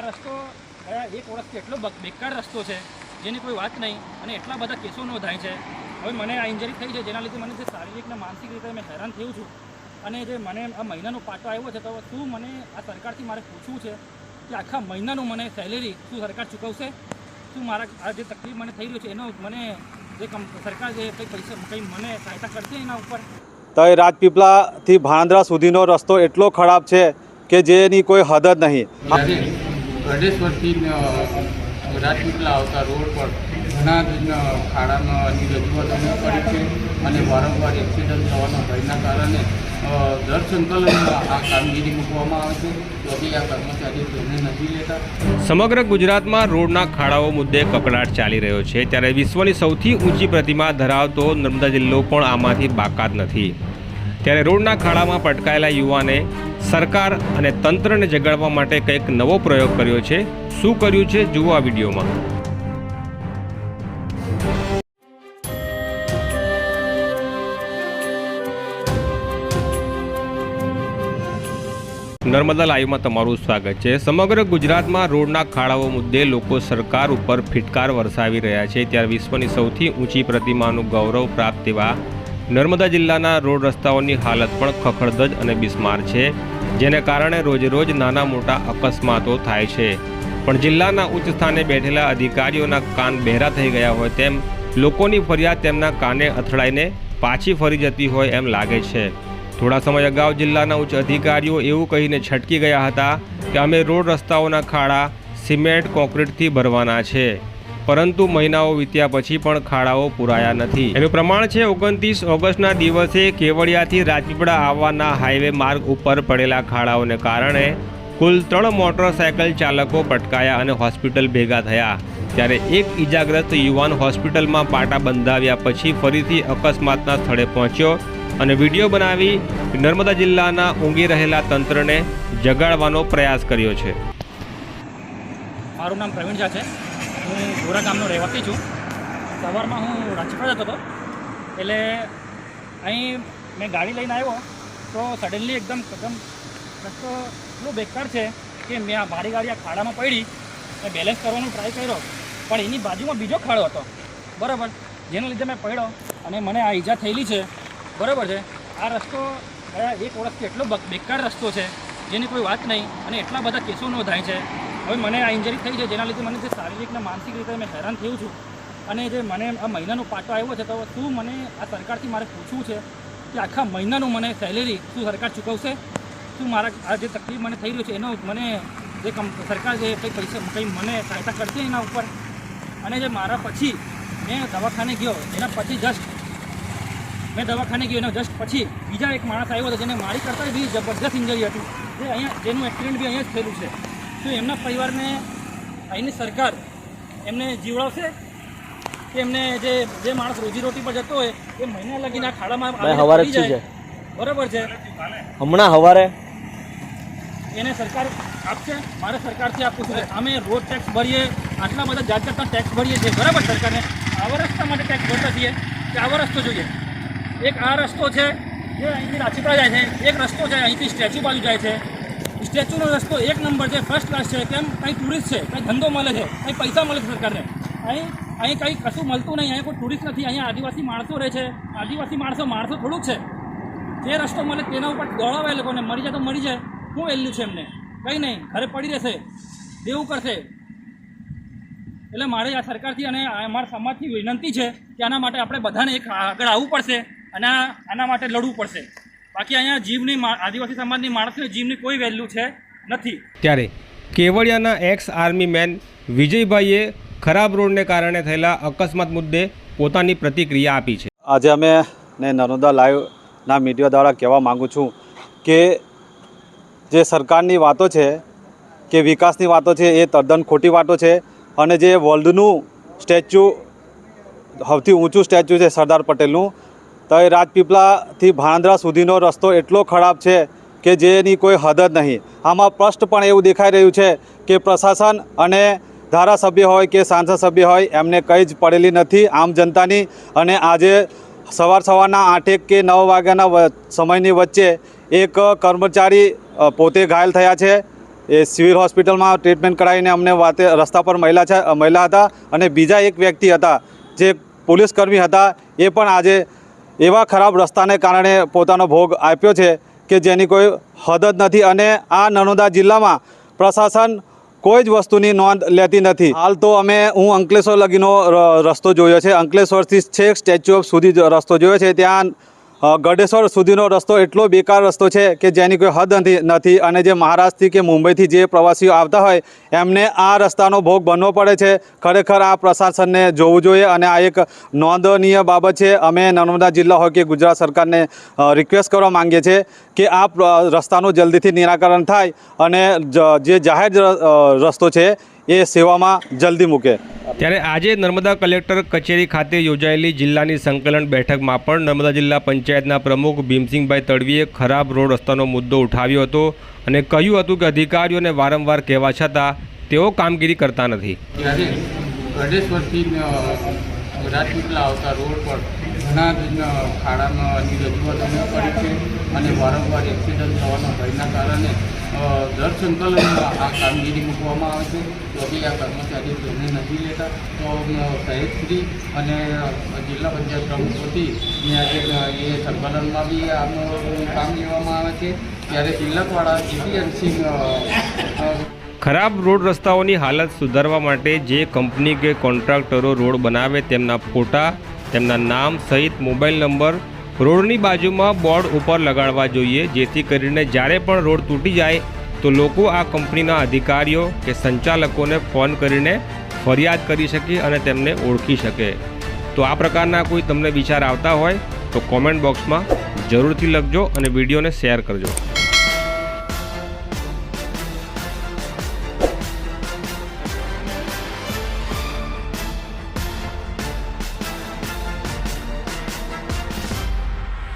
આ રસ્તો એક વર્ષથી એટલો બક- બેકાર રસ્તો છે જેની કોઈ વાત નહીં અને એટલા બધા કેસો નોંધાય છે. હવે મને આ ઇન્જરી થઈ છે જેના લીધે મને જે શારીરિક અને માનસિક રીતે મેં હેરાન થયું છું અને જે મને આ મહિનાનો પાટો આવ્યો છે તો શું મને આ સરકારથી મારે પૂછવું છે કે આખા મહિનાનું મને સેલેરી શું સરકાર ચૂકવશે? શું મારા આ જે તકલીફ મને થઈ રહ્યું છે એનો મને જે સરકાર જે કંઈ પૈસા કંઈ મને સહાયતા કરશે એના ઉપર? તો એ રાજપીપળાથી ભાણંદરા સુધીનો રસ્તો એટલો ખરાબ છે કે જેની કોઈ હદ જ નહીં. ગઢેશ્વરથી ન, રાજપીપળા આવતા રોડ પર ઘણા જ ખાડાની રજૂઆત કરી છે અને વારંવાર એક્સિડન્ટ થવાના ભયના કારણે દર સમગ્ર ગુજરાતમાં રોડના ખાડાઓ મુદ્દે કકડાટ ચાલી રહ્યો છે. ત્યારે વિશ્વની સૌથી ઊંચી પ્રતિમા ધરાવતો નર્મદા જિલ્લો પણ આમાંથી બાકાત નથી. ત્યારે રોડના ખાડામાં પટકાયેલા યુવાને સરકાર અને તંત્રને જગાડવા માટે કંઈક નવો પ્રયોગ કર્યો છે. શું કર્યું છે? જુઓ આ વિડીયોમાં. નર્મદા લાઈવમાં તમારું સ્વાગત છે. સમગ્ર ગુજરાતમાં રોડના ખાડાઓ મુદ્દે લોકો સરકાર ઉપર ફિટકાર વરસાવી રહ્યા છે. ત્યારે વિશ્વની સૌથી ઊંચી પ્રતિમાનું ગૌરવ પ્રાપ્ત એવા નર્મદા જિલ્લાના રોડ રસ્તાઓની હાલત પણ ખખડધજ અને બિસ્માર છે, જેને કારણે રોજરોજ નાના મોટા અકસ્માતો થાય છે. પણ જિલ્લાના ઉચ્ચ સ્થાને બેઠેલા અધિકારીઓના કાન બહેરા થઈ ગયા હોય તેમ લોકોની ફરિયાદ તેમના કાને અથડાઈને પાછી ફરી જતી હોય એમ લાગે છે. થોડા સમય અગાઉ જિલ્લાના ઉચ્ચ અધિકારીઓ એવું કહીને છટકી ગયા હતા કે અમે રોડ રસ્તાઓના ખાડા સિમેન્ટ કોન્ક્રીટથી ભરવાના છે. પરંતુ મહિનાઓ વીત્યા પછી પણ ખાડાઓ પૂરાયા નથી. એનું પ્રમાણ છે, ઓગણત્રીસ ઓગસ્ટના દિવસે કેવડિયાથી રાજપીપળા આવવાના હાઈવે માર્ગ ઉપર પડેલા ખાડાઓને કારણે કુલ ત્રણ મોટરસાયકલ ચાલકો પટકાયા અને હોસ્પિટલ ભેગા થયા. ત્યારે એક ઈજાગ્રસ્ત યુવાન હોસ્પિટલમાં પાટા બંધાવ્યા પછી ફરીથી અકસ્માતના સ્થળે પહોંચ્યો અને વીડિયો બનાવી નર્મદા જિલ્લાના ઊંઘી રહેલા તંત્રને જગાડવાનો પ્રયાસ કર્યો છે. મારું નામ પ્રવીણ ઝા છે. હું ગોરા ગામનો રહેવાસી છું. સવારમાં હું રાજપીપળા જતો હતો. એટલે અહીં મેં ગાડી લઈને આવ્યો, તો સડનલી એકદમ એકદમ રસ્તો એટલો બેકાર છે કે મેં આ મારી ગાડી આ ખાડામાં પડી મેં બેલેન્સ કરવાનો ટ્રાય કર્યો. પણ એની બાજુમાં બીજો ખાડો હતો. બરાબર. જેના લીધે મેં પડ્યો અને મને આ ઈજા થયેલી છે. બરાબર છે. આ રસ્તો ગયા એક વર્ષથી એટલો બેકાર રસ્તો છે. જેની કોઈ વાત નહીં અને એટલા બધા કેસો નોંધાય છે. હવે મને આ ઇન્જરી થઈ છે, જેના લીધે મને જે શારીરિક અને માનસિક રીતે મેં હેરાન થયું છું અને જે મને આ મહિનાનો પાટો આવ્યો છે, તો શું મને આ સરકારથી મારે પૂછવું છે કે આખા મહિનાનું મને સેલેરી શું સરકાર ચૂકવશે? શું મારા આ જે તકલીફ મને થઈ રહ્યું છે, એનો મને જે સરકાર જે કંઈ પૈસા, કંઈ મને સહાયતા કરશે એના ઉપર? અને જે મારા પછી મેં દવાખાને ગયો, એના પછી જસ્ટ મેં દવાખાને ગયો, એના જસ્ટ પછી બીજા એક માણસ આવ્યો હતો, જેને મારી કરતાં બી જબરદસ્ત ઇન્જરી હતી. જે અહીંયા, જેનું એક્સિડન્ટ બી અહીંયા જ થયેલું છે. શું એમના પરિવારને અહીંની સરકાર એમને જીવડાવશે? કે એમને જે જે માણસ રોજીરોટી પર જતો હોય એ મહિના લગીને આ ખાડામાં હવારે જાય. બરોબર છે. હમણાં હવારે? એને સરકાર આપશે મારે સરકારથી આપવું છે. અમે રોડ ટેક્સ ભરીએ આટલા બધા જાત જાતના ટેક્સ ભરીએ છીએ. બરાબર સરકારને? આવા રસ્તા માટે ટેક્સ ભરતા છીએ. કે આવો રસ્તો જોઈએ. એક આ રસ્તો છે જે અહીંથી રાજપીપળા જાય છે. એક રસ્તો છે અહીંથી સ્ટેચ્યુ બાજુ જાય છે. સ્ટેચ્યુનો રસ્તો એક નંબર છે ફર્સ્ટ ક્લાસ છે, કેમ? કંઈ ટુરિસ્ટ છે, કંઈ ધંધો મળે છે, કંઈ પૈસા મળે છે સરકારને. અહીં અહીં કંઈ કશું મળતું નહીં અહીં કોઈ ટુરિસ્ટ નથી, અહીંયા આદિવાસી માણસો રહે છે. આદિવાસી માણસો માણસો થોડુંક છે. જે રસ્તો મળે તેના ઉપર દોડાવે લોકોને, મરી જાય તો મરી જાય. શું વેલ્યુ છે એમને? કંઈ નહીં, ઘરે પડી રહેશે, દેવું કરશે. એટલે મારે આ સરકારથી અને અમારા સમાજથી વિનંતી છે કે આના માટે આપણે બધાને એક આગળ આવવું પડશે અને આના માટે લડવું પડશે. બાકી અહીંયા જીવની આદિવાસી સમાજની માણસની જીવની કોઈ વેલ્યુ છે નથી. ત્યારે કેવડિયાના એક્સ આર્મી મેન વિજયભાઈએ ખરાબ રોડને કારણે થયેલા અકસ્માત મુદ્દે પોતાની પ્રતિક્રિયા આપી છે. આજે અમે ને નર્મદા લાઈવના મીડિયા દ્વારા કહેવા માગું છું કે જે સરકારની વાતો છે કે વિકાસની વાતો છે એ તદ્દન ખોટી વાતો છે અને જે વર્લ્ડનું સ્ટેચ્યુ સૌથી ઊંચું સ્ટેચ્યુ છે સરદાર પટેલનું તો એ રાજપીપળાથી ભાણંદરા સુધીનો રસ્તો એટલો ખરાબ છે કે જેની કોઈ હદ જ નહીં. આમાં સ્પષ્ટ પણ એવું દેખાઈ રહ્યું છે કે પ્રશાસન અને ધારાસભ્ય હોય કે સાંસદ સભ્ય હોય એમને કંઈ જ પડેલી નથી આમ જનતાની. અને આજે સવાર સવારના આઠેક કે નવ વાગ્યાના સમયની વચ્ચે એક કર્મચારી પોતે ઘાયલ થયા છે. એ સિવિલ હોસ્પિટલમાં ટ્રીટમેન્ટ કરાવીને અમને વાતે રસ્તા પર મહિલા છે મહિલા હતા. અને બીજા એક વ્યક્તિ હતા જે પોલીસકર્મી હતા એ પણ આજે એવા ખરાબ રસ્તાને કારણે પોતાનો ભોગ આપ્યો છે કે જેની કોઈ હદ જ નથી અને આ નર્મદા જિલ્લામાં પ્રશાસન કોઈ જ વસ્તુની નોંધ લેતી નથી. હાલ તો અમે, હું અંકલેશ્વર લગીનો રસ્તો જોયો છે. અંકલેશ્વરથી છેક સ્ટેચ્યુ ઓફ સુધી રસ્તો જોયો છે. ત્યાં ગઢેશ્વર સુધીનો રસ્તો એટલો બેકાર રસ્તો છે કે જેની કોઈ હદ નથી અને જે મહારાષ્ટ્રથી કે મુંબઈથી જે પ્રવાસીઓ આવતા હોય, એમને આ રસ્તાનો ભોગ બનવો પડે છે. ખરેખર આ પ્રશાસનને જોવું જોઈએ અને આ એક નોંધનીય બાબત છે. અમે નર્મદા જિલ્લા હોય કે ગુજરાત સરકારને રિક્વેસ્ટ કરવા માંગીએ છીએ કે આ રસ્તાનું જલ્દીથી નિરાકરણ થાય અને જે જાહેર રસ્તો છે એ સેવામાં જલ્દી મૂકે. ત્યારે આજે નર્મદા કલેક્ટર કચેરી ખાતે યોજાયેલી જિલ્લાની સંકલન બેઠકમાં પણ નર્મદા જિલ્લા પંચાયતના પ્રમુખ ભીમસિંહભાઈ તડવીએ ખરાબ રોડ રસ્તાનો મુદ્દો ઉઠાવ્યો હતો અને કહ્યું હતું કે અધિકારીઓને વારંવાર કહેવા છતાં તેઓ કામગીરી કરતા નથી. ત્યારે ગઢેશ્વરથી અ, આવતા રોડ પર ઘણા ખાડામાં રજૂઆતો કરી છે અને વારંવાર એક્સિડન્ટ થવાના ભયના કારણે દર સંકલનમાં આ કામગીરી મૂકવામાં આવે છે. તો બી આ કર્મચારીઓ તેને નથી લેતા. તો અ, અને જિલ્લા પંચાયત પ્રમુખ ને આજે એ સંકલનમાં બી આનું કામ લેવામાં આવે છે. ત્યારે તિલકવાડા જીપીએમસી ખરાબ રોડ રસ્તાઓની હાલત સુધારવા માટે જે કંપની કે કોન્ટ્રાક્ટરો રોડ બનાવે તેમના ફોટા તેમના નામ સહિત મોબાઈલ નંબર રોડની બાજુમાં બોર્ડ ઉપર લગાડવા જોઈએ. જેથી કરીને જ્યારે પણ રોડ તૂટી જાય, તો લોકો આ કંપનીના અધિકારીઓ કે સંચાલકોને ફોન કરીને ફરિયાદ કરી શકે અને તેમને ઓળખી શકે. તો આ પ્રકારના કોઈ તમને વિચાર આવતા હોય, તો કોમેન્ટ બોક્સમાં જરૂરથી લખજો અને વિડીયોને શેર કરજો.